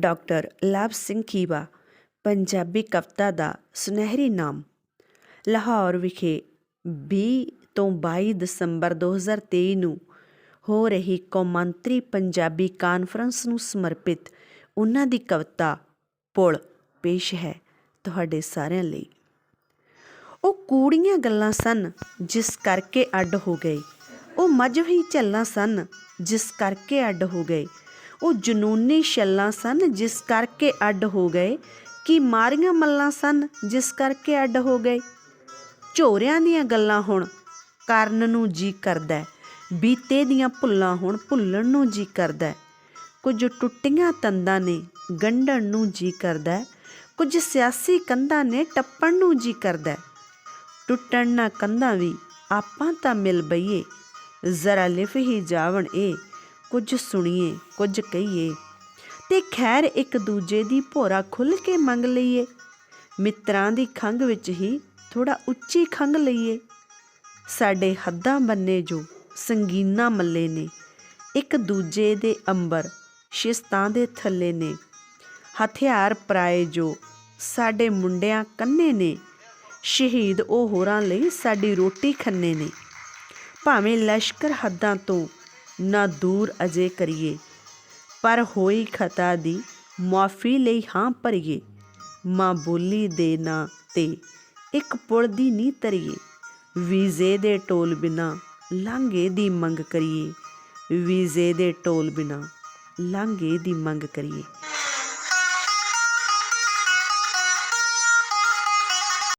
Doctor ਲਾਭ ਸਿੰਘ ਖੀਵਾ, ਪੰਜਾਬੀ ਕਵਿਤਾ ਦਾ ਸੁਨਹਿਰੀ ਨਾਮ। ਲਾਹੌਰ ਵਿਖੇ 20 ਤੋਂ 22 ਦਸੰਬਰ 2023 ਨੂੰ ਹੋ ਰਹੀ ਕੌਮਾਂਤਰੀ ਪੰਜਾਬੀ ਕਾਨਫਰੰਸ ਨੂੰ ਸਮਰਪਿਤ ਉਹਨਾਂ ਦੀ ਕਵਿਤਾ ਪੁਲ ਪੇਸ਼ ਹੈ ਤੁਹਾਡੇ ਸਾਰਿਆਂ ਲਈ। ਉਹ ਕੂੜੀਆਂ ਗੱਲਾਂ ਸਨ ਜਿਸ ਕਰਕੇ ਅੱਡ ਹੋ ਗਏ। ਉਹ ਮਜਵੀ ਝੱਲਾਂ ਸਨ ਜਿਸ ਕਰਕੇ ਅੱਡ ਹੋ ਗਏ। ਉਹ ਜਨੂਨੀ ਛੱਲਾਂ ਸਨ, ਜਿਸ ਕਰਕੇ ਅੱਡ ਹੋ ਗਏ। ਕਿ ਮਾਰੀਆਂ ਮੱਲਾਂ ਸਨ, ਜਿਸ ਕਰਕੇ ਅੱਡ ਹੋ ਗਏ? ਝੋਰਿਆਂ ਦੀਆਂ ਗੱਲਾਂ ਹੁਣ ਕਰਨ ਨੂੰ ਜੀ ਕਰਦਾ ਬੀਤੇ ਦੀਆਂ ਭੁੱਲਾਂ ਹੁਣ ਭੁੱਲਣ ਨੂੰ ਜੀ ਕਰਦਾ ਹੈ। ਕੁਝ ਟੁੱਟੀਆਂ ਤੰਦਾਂ ਨੇ ਗੰਢਣ ਨੂੰ ਜੀ ਕਰਦਾ ਹੈ। ਕੁਝ ਸਿਆਸੀ ਕੰਧਾਂ ਨੇ ਟੱਪਣ ਨੂੰ ਜੀ ਕਰਦਾ ਟੁੱਟਣ ਨਾ ਕੰਧਾਂ ਵੀ ਆਪਾਂ ਤਾਂ ਮਿਲ ਬਈਏ। ਜ਼ਰਾ ਲਿਫ ਹੀ ਜਾਵਣ ਇਹ ਕੁਝ ਸੁਣੀਏ, ਕੁਝ ਕਹੀਏ। ਤੇ ਖੈਰ ਇੱਕ ਦੂਜੇ ਦੀ ਭੋਰਾ ਖੁੱਲ ਕੇ ਮੰਗ ਲਈਏ। ਮਿੱਤਰਾਂ ਦੀ ਖੰਗ ਵਿੱਚ ਹੀ ਥੋੜਾ ਉੱਚੀ ਖੰਗ ਲਈਏ। ਸਾਡੇ ਹੱਦਾਂ ਬੰਨੇ ਜੋ ਸੰਗੀਨਾ ਮੱਲੇ ਨੇ, ਇੱਕ ਦੂਜੇ ਦੇ ਅੰਬਰ ਸ਼ਿਸਤਾਂ ਦੇ ਥੱਲੇ ਨੇ। ਹਥਿਆਰ ਪਰਾਏ ਜੋ ਸਾਡੇ ਮੁੰਡਿਆਂ ਕੰਨੇ ਨੇ, ਸ਼ਹੀਦ ਉਹ ਹੋਰਾਂ ਲਈ ਸਾਡੀ ਰੋਟੀ ਖੰਨੇ ਨੇ। ਭਾਵੇਂ ਲਸ਼ਕਰ ਹੱਦਾਂ ਤੋਂ ਨਾ ਦੂਰ ਅਜੇ ਕਰੀਏ। ਪਰ ਹੋਈ ਖਤਾ ਦੀ ਮੁਆਫੀ ਲਈ ਹਾਂ ਭਰੀਏ। ਮਾਂ ਬੋਲੀ ਦੇ ਨਾਂ ਤੇ ਇੱਕ ਪੁਲ ਦੀ ਨੀ ਤਰੀਏ ਵੀਜ਼ੇ ਦੇ ਟੋਲ ਬਿਨਾ ਲਾਂਘੇ ਦੀ ਮੰਗ ਕਰੀਏ। ਵੀਜ਼ੇ ਦੇ ਟੋਲ ਬਿਨਾ ਲਾਂਘੇ ਦੀ ਮੰਗ ਕਰੀਏ।